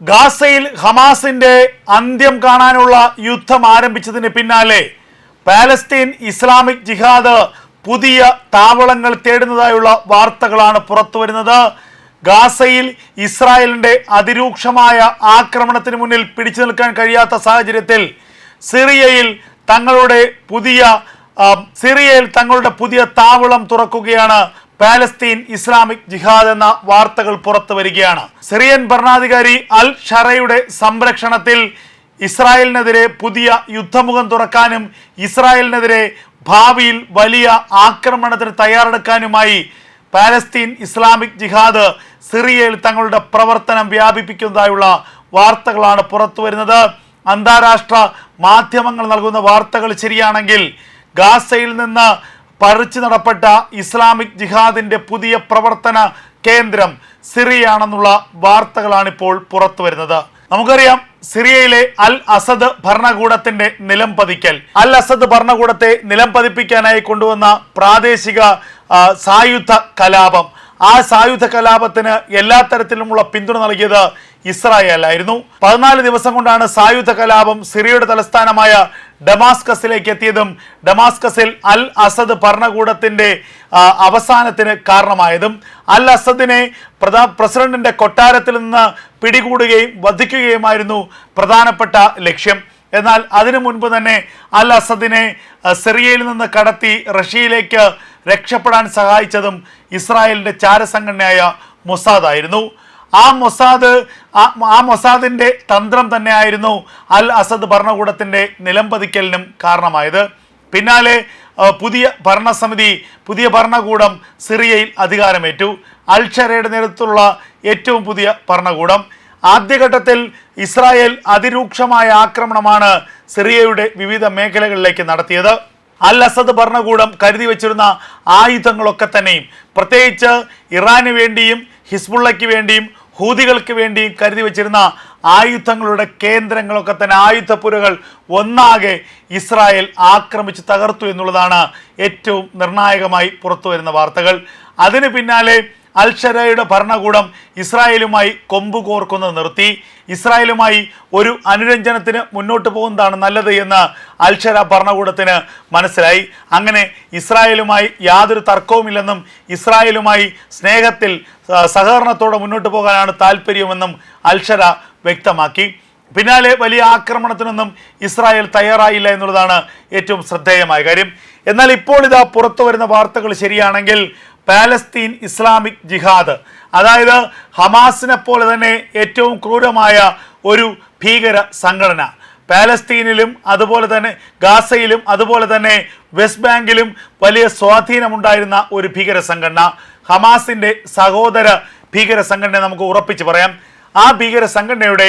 ഗാസയിൽ ഹമാസിന്റെ അന്ത്യം കാണാനുള്ള യുദ്ധം ആരംഭിച്ചതിന് പിന്നാലെ പാലസ്തീൻ ഇസ്ലാമിക് ജിഹാദ് പുതിയ താവളങ്ങൾ തേടുന്നതായുള്ള വാർത്തകളാണ് പുറത്തുവരുന്നത്. ഗാസയിൽ ഇസ്രായേലിന്റെ അതിരൂക്ഷമായ ആക്രമണത്തിന് മുന്നിൽ പിടിച്ചു നിൽക്കാൻ കഴിയാത്ത സാഹചര്യത്തിൽ സിറിയയിൽ തങ്ങളുടെ പുതിയ സിറിയയിൽ തങ്ങളുടെ പുതിയ താവളം തുറക്കുകയാണ് പാലസ്തീൻ ഇസ്ലാമിക് ജിഹാദ് എന്ന വാർത്തകൾ പുറത്തു വരികയാണ്. സിറിയൻ ഭരണാധികാരി അൽ ഷറയുടെ സംരക്ഷണത്തിൽ ഇസ്രായേലിനെതിരെ പുതിയ യുദ്ധമുഖം തുറക്കാനും ഇസ്രായേലിനെതിരെ ഭാവിയിൽ വലിയ ആക്രമണത്തിന് തയ്യാറെടുക്കാനുമായി പാലസ്തീൻ ഇസ്ലാമിക് ജിഹാദ് സിറിയയിൽ തങ്ങളുടെ പ്രവർത്തനം വ്യാപിപ്പിക്കുന്നതായുള്ള വാർത്തകളാണ് പുറത്തു വരുന്നത്. അന്താരാഷ്ട്ര മാധ്യമങ്ങൾ നൽകുന്ന വാർത്തകൾ ശരിയാണെങ്കിൽ ഗാസയിൽ നിന്ന് പറിച്ചു നടപ്പെട്ട ഇസ്ലാമിക് ജിഹാദിന്റെ പുതിയ പ്രവർത്തന കേന്ദ്രം സിറിയയാണെന്നുള്ള വാർത്തകളാണ് ഇപ്പോൾ പുറത്തു വരുന്നത്. നമുക്കറിയാം സിറിയയിലെ അൽ അസദ് ഭരണകൂടത്തിന്റെ നിലം പതിക്കൽ. അൽ അസദ് ഭരണകൂടത്തെ നിലം പതിപ്പിക്കാനായി കൊണ്ടുവന്ന പ്രാദേശിക സായുധ കലാപം. ആ സായുധ കലാപത്തിന് എല്ലാ തരത്തിലുമുള്ള പിന്തുണ നൽകിയത് ഇസ്രായേലായിരുന്നു പതിനാല് ദിവസം കൊണ്ടാണ് സായുധ കലാപം സിറിയയുടെ തലസ്ഥാനമായ ഡമാസ്കസിലേക്ക് എത്തിയതും ഡമാസ്കസിൽ അൽ അസദ് ഭരണകൂടത്തിന്റെ അവസാനത്തിന് കാരണമായതും. അൽ അസദിനെ പ്രധാ പ്രസിഡന്റിന്റെ കൊട്ടാരത്തിൽ നിന്ന് പിടികൂടുകയും വധിക്കുകയുമായിരുന്നു പ്രധാനപ്പെട്ട ലക്ഷ്യം. എന്നാൽ അതിനു മുൻപ് തന്നെ അൽ അസദിനെ സിറിയയിൽ നിന്ന് കടത്തി റഷ്യയിലേക്ക് രക്ഷപ്പെടാൻ സഹായിച്ചതും ഇസ്രായേലിന്റെ ചാരസംഘടനയായ മൊസാദ് ആയിരുന്നു. ആ മൊസാദ് ആ- മൊസാദിന്റെ തന്ത്രം തന്നെയായിരുന്നു അൽ അസദ് ഭരണകൂടത്തിന്റെ നിലംപതിക്കലിനും കാരണമായത്. പിന്നാലെ പുതിയ ഭരണസമിതി പുതിയ ഭരണകൂടം സിറിയയിൽ അധികാരമേറ്റു. അൽ ഷറയുടെ നേതൃത്വത്തിലുള്ള ഏറ്റവും പുതിയ ഭരണകൂടം. ആദ്യഘട്ടത്തിൽ ഇസ്രായേൽ അതിരൂക്ഷമായ ആക്രമണമാണ് സിറിയയുടെ വിവിധ മേഖലകളിലേക്ക് നടത്തിയത്. അൽ അസദ് ഭരണകൂടം കരുതി വച്ചിരുന്ന ആയുധങ്ങളൊക്കെ തന്നെയും പ്രത്യേകിച്ച് ഇറാന് വേണ്ടിയും ഹിസ്ബുള്ളയ്ക്ക് വേണ്ടിയും ഹൂതികൾക്ക് വേണ്ടിയും കരുതി വച്ചിരുന്ന ആയുധങ്ങളുടെ കേന്ദ്രങ്ങളൊക്കെ തന്നെ ആയുധപ്പുരകൾ ഒന്നാകെ ഇസ്രായേൽ ആക്രമിച്ച് തകർത്തു എന്നുള്ളതാണ് ഏറ്റവും നിർണായകമായി പുറത്തു വരുന്ന വാർത്തകൾ. അതിന് പിന്നാലെ അൽഷരയുടെ ഭരണകൂടം ഇസ്രായേലുമായി കൊമ്പ് കോർക്കുന്നത് നിർത്തി. ഇസ്രായേലുമായി ഒരു അനുരഞ്ജനത്തിന് മുന്നോട്ട് പോകുന്നതാണ് നല്ലത് എന്ന് അൽഷര ഭരണകൂടത്തിന് മനസ്സിലായി. അങ്ങനെ ഇസ്രായേലുമായി യാതൊരു തർക്കവുമില്ലെന്നും ഇസ്രായേലുമായി സ്നേഹത്തിൽ സഹകരണത്തോടെ മുന്നോട്ട് പോകാനാണ് താല്പര്യമെന്നും അൽഷര വ്യക്തമാക്കി. പിന്നാലെ വലിയ ആക്രമണത്തിനൊന്നും ഇസ്രായേൽ തയ്യാറായില്ല എന്നുള്ളതാണ് ഏറ്റവും ശ്രദ്ധേയമായ കാര്യം. എന്നാൽ ഇപ്പോൾ ഇതാ പുറത്തു വരുന്ന വാർത്തകൾ ശരിയാണെങ്കിൽ പാലസ്തീൻ ഇസ്ലാമിക് ജിഹാദ്. അതായത് ഹമാസിനെ പോലെ തന്നെ ഏറ്റവും ക്രൂരമായ ഒരു ഭീകര സംഘടന. പാലസ്തീനിലും അതുപോലെ തന്നെ ഗാസയിലും അതുപോലെ തന്നെ വെസ്റ്റ് ബാങ്കിലും വലിയ സ്വാധീനമുണ്ടായിരുന്ന ഒരു ഭീകര സംഘടന. ഹമാസിന്റെ സഹോദര ഭീകര സംഘടന നമുക്ക് ഉറപ്പിച്ച് പറയാം. ആ ഭീകര സംഘടനയുടെ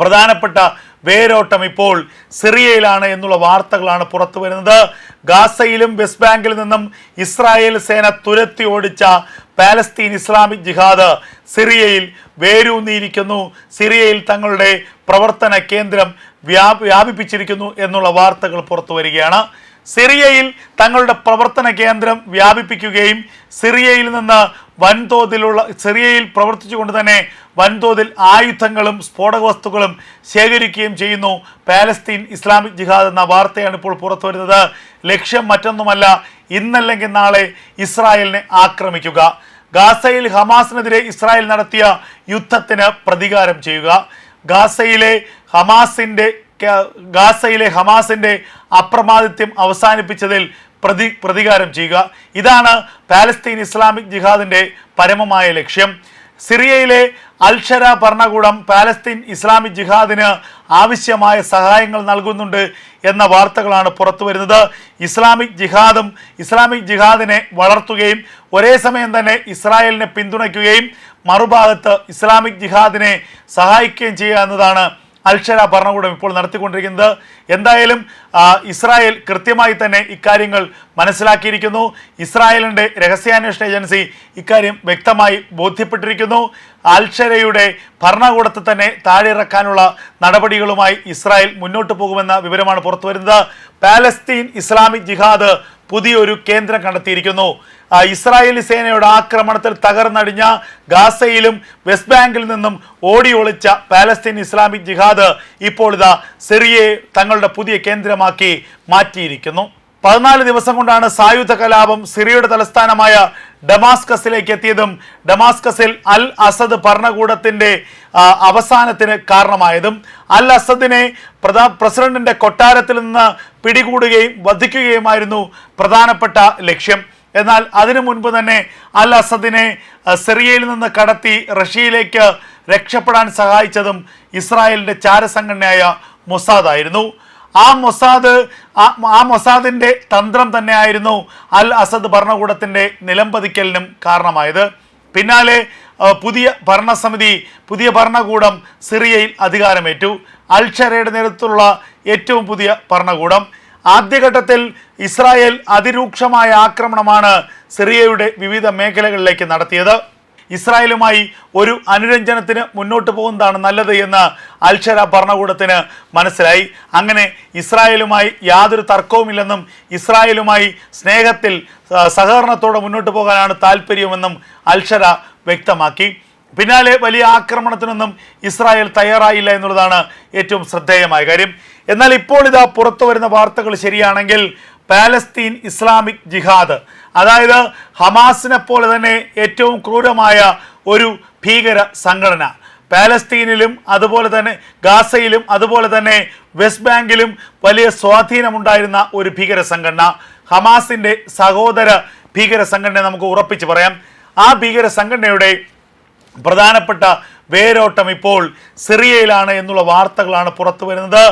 പ്രധാനപ്പെട്ട വേരോട്ടം ഇപ്പോൾ സിറിയയിലാണ് എന്നുള്ള വാർത്തകളാണ് പുറത്തു വരുന്നത്. ഗാസയിലും വെസ്റ്റ് ബാങ്കിൽ നിന്നും ഇസ്രായേൽ സേന തുരത്തി ഓടിച്ച പാലസ്തീൻ ഇസ്ലാമിക് ജിഹാദ് സിറിയയിൽ വേരൂന്നിയിരിക്കുന്നു. സിറിയയിൽ തങ്ങളുടെ പ്രവർത്തന കേന്ദ്രം വ്യാ വ്യാപിപ്പിച്ചിരിക്കുന്നു എന്നുള്ള വാർത്തകൾ പുറത്തു വരികയാണ്. സിറിയയിൽ തങ്ങളുടെ പ്രവർത്തന കേന്ദ്രം വ്യാപിപ്പിക്കുകയും സിറിയയിൽ നിന്ന് വൻതോതിലുള്ള സിറിയയിൽ പ്രവർത്തിച്ചുകൊണ്ട് തന്നെ വൻതോതിൽ ആയുധങ്ങളും സ്ഫോടക വസ്തുക്കളും ശേഖരിക്കുകയും ചെയ്യുന്നു. പാലസ്തീൻ ഇസ്ലാമിക് ജിഹാദ് എന്ന വാർത്തയാണ് ഇപ്പോൾ പുറത്തു വരുന്നത്. ലക്ഷ്യം മറ്റൊന്നുമല്ല ഇന്നല്ലെങ്കിൽ നാളെ ഇസ്രായേലിനെ ആക്രമിക്കുക. ഗാസയിൽ ഹമാസിനെതിരെ ഇസ്രായേൽ നടത്തിയ യുദ്ധത്തിന് പ്രതികാരം ചെയ്യുക. ഗാസയിലെ ഹമാസിന്റെ ഗാസയിലെ ഹമാസിന്റെ അപ്രമാദിത്യം അവസാനിപ്പിച്ചതിൽ പ്രതി പ്രതികാരം ചെയ്യുക. ഇതാണ് പാലസ്തീൻ ഇസ്ലാമിക് ജിഹാദിന്റെ പരമമായ ലക്ഷ്യം. സിറിയയിലെ അൽഷര ഭരണകൂടം പാലസ്തീൻ ഇസ്ലാമിക് ജിഹാദിന് ആവശ്യമായ സഹായങ്ങൾ നൽകുന്നുണ്ട് എന്ന വാർത്തകളാണ് പുറത്തു വരുന്നത്. ഇസ്ലാമിക് ജിഹാദും ഇസ്ലാമിക് ജിഹാദിനെ വളർത്തുകയും ഒരേ സമയം തന്നെ ഇസ്രായേലിനെ പിന്തുണയ്ക്കുകയും മറുഭാഗത്ത് ഇസ്ലാമിക് ജിഹാദിനെ സഹായിക്കുകയും ചെയ്യുക എന്നതാണ് അൽഷര ഭരണകൂടം ഇപ്പോൾ നടത്തിക്കൊണ്ടിരിക്കുന്നത്. എന്തായാലും ഇസ്രായേൽ കൃത്യമായി തന്നെ ഇക്കാര്യങ്ങൾ മനസ്സിലാക്കിയിരിക്കുന്നു. ഇസ്രായേലിന്റെ രഹസ്യാന്വേഷണ ഏജൻസി ഇക്കാര്യം വ്യക്തമായി ബോധ്യപ്പെട്ടിരിക്കുന്നു. അൽഷരയുടെ ഭരണകൂടത്തെ തന്നെ താഴെയിറക്കാനുള്ള നടപടികളുമായി ഇസ്രായേൽ മുന്നോട്ട് പോകുമെന്ന വിവരമാണ് പുറത്തുവരുന്നത്. പാലസ്തീൻ ഇസ്ലാമിക് ജിഹാദ് പുതിയൊരു കേന്ദ്രം കണ്ടെത്തിയിരിക്കുന്നു. ഇസ്രായേലി സേനയുടെ ആക്രമണത്തിൽ തകർന്നടിഞ്ഞ ഗാസയിലും വെസ്റ്റ് ബാങ്കിൽ നിന്നും ഓടി ഒളിച്ച പാലസ്തീൻ ഇസ്ലാമിക് ജിഹാദ് ഇപ്പോൾ ഇതാ സിറിയയെ തങ്ങളുടെ പുതിയ കേന്ദ്രമാക്കി മാറ്റിയിരിക്കുന്നു. പതിനാല് ദിവസം കൊണ്ടാണ് സായുധ കലാപം സിറിയയുടെ തലസ്ഥാനമായ ഡമാസ്കസിലേക്ക് എത്തിയതും ഡമാസ്കസിൽ അൽ അസദ് ഭരണകൂടത്തിന്റെ അവസാനത്തിന് കാരണമായതും. അൽ അസദിനെ പ്രധാ പ്രസിഡന്റിന്റെ കൊട്ടാരത്തിൽ നിന്ന് പിടികൂടുകയും വധിക്കുകയുമായിരുന്നു പ്രധാനപ്പെട്ട ലക്ഷ്യം. എന്നാൽ അതിനു മുൻപ് തന്നെ അൽ അസദിനെ സിറിയയിൽ നിന്ന് കടത്തി റഷ്യയിലേക്ക് രക്ഷപ്പെടാൻ സഹായിച്ചതും ഇസ്രായേലിന്റെ ചാരസംഘടനയായ മൊസാദ് ആയിരുന്നു. ആ മൊസാദ് ആ- മൊസാദിന്റെ തന്ത്രം തന്നെയായിരുന്നു അൽ അസദ് ഭരണകൂടത്തിന്റെ നിലംപതിക്കലിനും കാരണമായത്. പിന്നാലെ പുതിയ ഭരണസമിതി പുതിയ ഭരണകൂടം സിറിയയിൽ അധികാരമേറ്റു. അൽ ഷറയുടെ നേതൃത്വത്തിലുള്ള ഏറ്റവും പുതിയ ഭരണകൂടം. ആദ്യഘട്ടത്തിൽ ഇസ്രായേൽ അതിരൂക്ഷമായ ആക്രമണമാണ് സിറിയയുടെ വിവിധ മേഖലകളിലേക്ക് നടത്തിയത്. ഇസ്രായേലുമായി ഒരു അനുരഞ്ജനത്തിന് മുന്നോട്ട് പോകുന്നതാണ് നല്ലത് എന്ന് അൽഷര ഭരണകൂടത്തിന് മനസ്സിലായി. അങ്ങനെ ഇസ്രായേലുമായി യാതൊരു തർക്കവുമില്ലെന്നും ഇസ്രായേലുമായി സ്നേഹത്തിൽ സഹകരണത്തോടെ മുന്നോട്ട് പോകാനാണ് താല്പര്യമെന്നും അൽഷര വ്യക്തമാക്കി. പിന്നാലെ വലിയ ആക്രമണത്തിനൊന്നും ഇസ്രായേൽ തയ്യാറായില്ല എന്നുള്ളതാണ് ഏറ്റവും ശ്രദ്ധേയമായ കാര്യം. എന്നാൽ ഇപ്പോൾ ഇതാ പുറത്തു വരുന്ന വാർത്തകൾ ശരിയാണെങ്കിൽ പാലസ്തീൻ ഇസ്ലാമിക് ജിഹാദ്. അതായത് ഹമാസിനെ പോലെ തന്നെ ഏറ്റവും ക്രൂരമായ ഒരു ഭീകര സംഘടന. പാലസ്തീനിലും അതുപോലെ തന്നെ ഗാസയിലും അതുപോലെ തന്നെ വെസ്റ്റ് ബാങ്കിലും വലിയ സ്വാധീനമുണ്ടായിരുന്ന ഒരു ഭീകര സംഘടന. ഹമാസിന്റെ സഹോദര ഭീകര സംഘടന നമുക്ക് ഉറപ്പിച്ച് പറയാം. ആ ഭീകര സംഘടനയുടെ പ്രധാനപ്പെട്ട വേരോട്ടം ഇപ്പോൾ സിറിയയിലാണ് എന്നുള്ള വാർത്തകളാണ് പുറത്തു വരുന്നത്